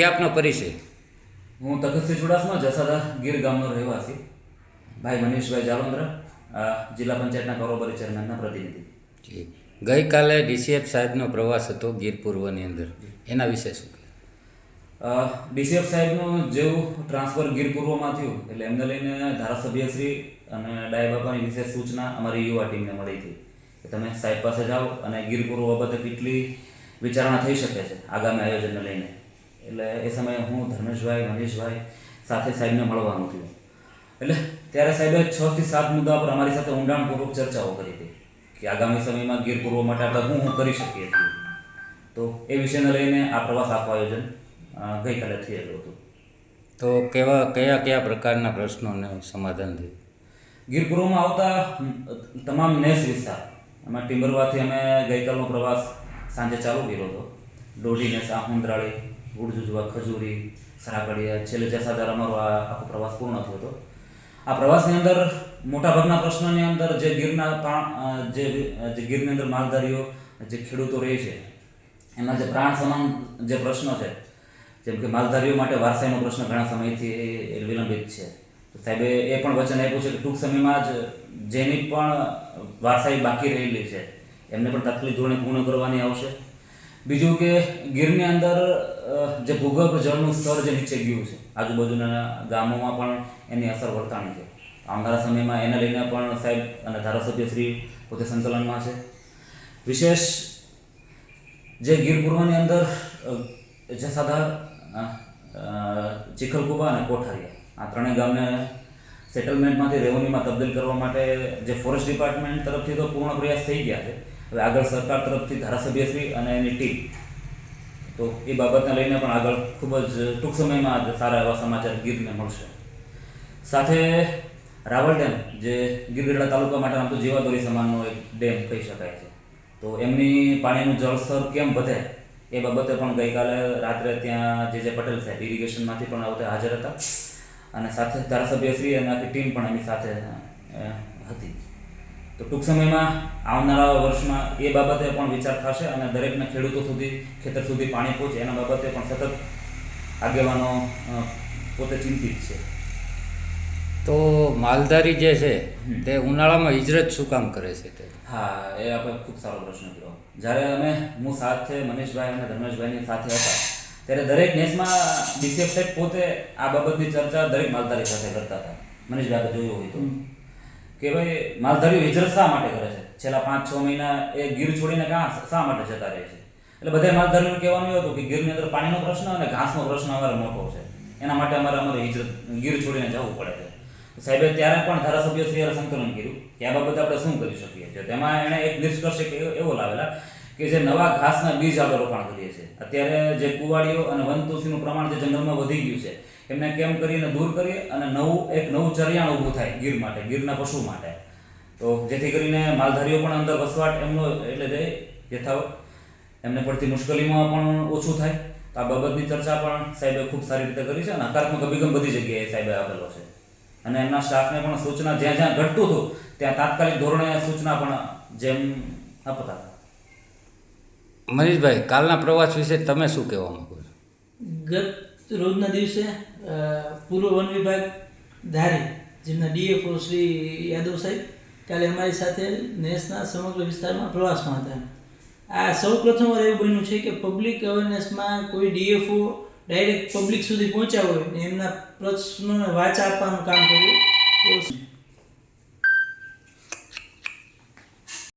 તે આપનો પરિચય. હું તખતસિંહ ચુડાસમા જસાદા ગીર ગામનો રહેવાસી. ભાઈ મનીષભાઈ જાલોન્દ્ર જિલ્લા પંચાયતના કારોબારી ચેરમેનના પ્રતિનિધિ. જી. ગઈકાલે ડીસીએફ સાહેબનો પ્રવાસ હતો ગીર પૂર્વની અંદર. એના વિશે શું? ડીસીએફ સાહેબનું જેવું ટ્રાન્સફર ગીર પૂર્વમાં થયું એટલે એમને લઈને ધારાસભ્યશ્રી અને ડાય બાપાની વિશેષ સૂચના અમારી યુવા ટીમને મળી હતી. કે તમે સાહેબ પાસે જાઓ અને ગીર પૂર્વ બાબતે કેટલી વિચારણા થઈ શકે છે આગામી આયોજનને લઈને. એટલે એ સમયે હું ધર્મેશભાઈ મહેશભાઈ સાથે સાહેબને મળવાનું થયું. એટલે ત્યારે સાહેબે છ થી સાત મુદ્દા પર અમારી સાથે ઊંડાણપૂર્વક ચર્ચાઓ કરી હતી કે આગામી સમયમાં ગીર પૂર્વ માટે આપણે હું હું કરી શકીએ છીએ. તો એ વિષયને લઈને આ પ્રવાસ આખું આયોજન ગઈકાલે થયેલું હતું. તો કેવા કયા કયા પ્રકારના પ્રશ્નોને સમાધાન થયું? ગીર પૂર્વમાં આવતા તમામ નેસ વિસ્તાર એમાં ટિમ્બરવાથી અમે ગઈકાલનો પ્રવાસ સાંજે ચાલુ કર્યો હતો. દોઢી નેસ આહુંદરાળી ગુડજુજવા ખજૂરી સરાકડિયા છેલ્લે જસાદાર અમારો આ આખો પ્રવાસ પૂર્ણ થયો હતો. આ પ્રવાસની અંદર મોટાભાગના પ્રશ્નોની અંદર જે ગીરના પ્રાણ જે જે ગીરની અંદર માલધારીઓ, જે ખેડૂતો રહે છે એના જે પ્રાણ સમાન જે પ્રશ્નો છે, જેમ કે માલધારીઓ માટે વારસાઈનો પ્રશ્ન ઘણા સમયથી એ- વિલંબિત છે. સાહેબે એ પણ વચન આપ્યું છે કે ટૂંક સમયમાં જ જેની પણ વારસાઈ બાકી રહેલી છે, એમને પણ તાત્કાલિક ધોરણે પૂર્ણ કરવાની આવશે. બીજું કે ગીરની અંદર જે ભૂગર્ભ જળનું સ્તર જે નીચે ગયું છે, આજુબાજુના ગામોમાં પણ એની અસર વર્તાણી છે. આવનારા સમયમાં એને લઈને પણ સાહેબ અને ધારાસભ્યશ્રી પોતે સંકલનમાં છે. વિશેષ, જે ગીર પૂર્વની અંદર જે સાધા ચીખલકુબા અને કોઠારિયા, આ ત્રણેય ગામને સેટલમેન્ટમાંથી રેવન્યુમાં તબદીલ કરવા માટે જે ફોરેસ્ટ ડિપાર્ટમેન્ટ તરફથી તો પૂર્ણ પ્રયાસ થઈ ગયા છે. હવે આગળ સરકાર તરફથી ધારાસભ્યશ્રી અને એની ટીમ. તો એ બાબતને લઈને પણ આગળ ખૂબ જ ટૂંક સમયમાં સારા એવા સમાચાર ગીરને મળશે. સાથે રાવલ ડેમ, જે ગીરગઢડા તાલુકા માટે આમ તો જીવાદોરી સમાનનો એક ડેમ કહી શકાય છે. તો એમની પાણીનું જળસ્તર કેમ વધે એ બાબતે પણ ગઈકાલે રાત્રે ત્યાં જે જે પટેલ સાહેબ ઇરિગેશનમાંથી પણ આવતે હાજર હતા. અને સાથે ધારાસભ્યશ્રી અને આખી ટીમ પણ એની સાથે હતી. તો ટૂંક સમયમાં આવનારા વર્ષમાં એ બાબતે પણ વિચાર થશે અને દરેકના ખેડૂતો સુધી ખેતર સુધી પાણી પહોંચે એના બાબતે પણ સતત આગેવાનો પોતે ચિંતિત છે. તો માલધારી જે છે તે ઉનાળામાં હિજરત શું કામ કરે છે તે? હા એ આપણે ખૂબ સારો પ્રશ્ન કર્યો. જ્યારે અમે હું સાથે મનીષભાઈ અને ધર્મેશભાઈની સાથે હતા ત્યારે દરેક નેસમાં ડીસીએફ પોતે આ બાબતની ચર્ચા દરેક માલધારી સાથે કરતા હતા. મનીષભાઈ જોયું હોય તો. કે ભાઈ માલધારીઓ હિજરત શા માટે કરે છે? છેલ્લા પાંચ, છ મહિના એ ગીર છોડીને ક્યાં શા માટે જતા રહે છે? એટલે બધા માલધારીઓને કહેવાનું એવું હતું કે ગીરની અંદર પાણીનો પ્રશ્ન અને ઘાસનો પ્રશ્ન અમારે મોટો છે. એના માટે અમારે અમારે હિજરત, ગીર છોડીને જવું પડે છે. સાહેબે ત્યારે પણ ધારાસભ્ય શ્રી સંકલન કર્યું કે આ બાબતે આપણે શું કરી શકીએ છીએ? તેમાં એણે એક નિષ્કર્ષ એવો લાવેલા કે જે નવા ઘાસના બીજ આપણે રોપણ કરીએ છીએ. અત્યારે જે કુવાડીઓ અને વનતુષીનું પ્રમાણ જે જંગલમાં વધી ગયું છે, એમને કેમ કરીને દૂર કરીએ અને નવું, એક નવું ચરિયાણ ઊભું થાય ગીર માટે, ગીરના પશુ માટે. તો જેથી કરીને માલધારીઓ પણ અંદર વસવાટ એમનો, એટલે જે યથાવત, એમને પડતી મુશ્કેલીમાં પણ ઓછું થાય. તો આ બાબતની ચર્ચા પણ સાહેબે ખૂબ સારી રીતે કરી છે અને હકારાત્મક અભિગમ બધી જગ્યાએ સાહેબે આપેલો છે. અને એમના સ્ટાફને પણ સૂચના જ્યાં જ્યાં ઘટતું હતું, ત્યાં તાત્કાલિક ધોરણે સૂચના પણ જેમ આપતા હતા. મનીષભાઈ, કાલના પ્રવાસ વિશે તમે શું કહેવા માંગો છો? ગત રોજના દિવસે પૂર્વ વન વિભાગ ધારી, જેમના ડીએફઓ શ્રી યાદવ સાહેબ, કાલે અમારી સાથે નેસના સમગ્ર વિસ્તારમાં પ્રવાસમાં હતા. આ સૌ પ્રથમવાર એવું બન્યું છે કે પબ્લિક અવેરનેસમાં કોઈ ડીએફઓ ડાયરેક્ટ પબ્લિક સુધી પહોંચ્યા હોય ને એમના પ્રશ્નોને વાચા આપવાનું કામ કર્યું.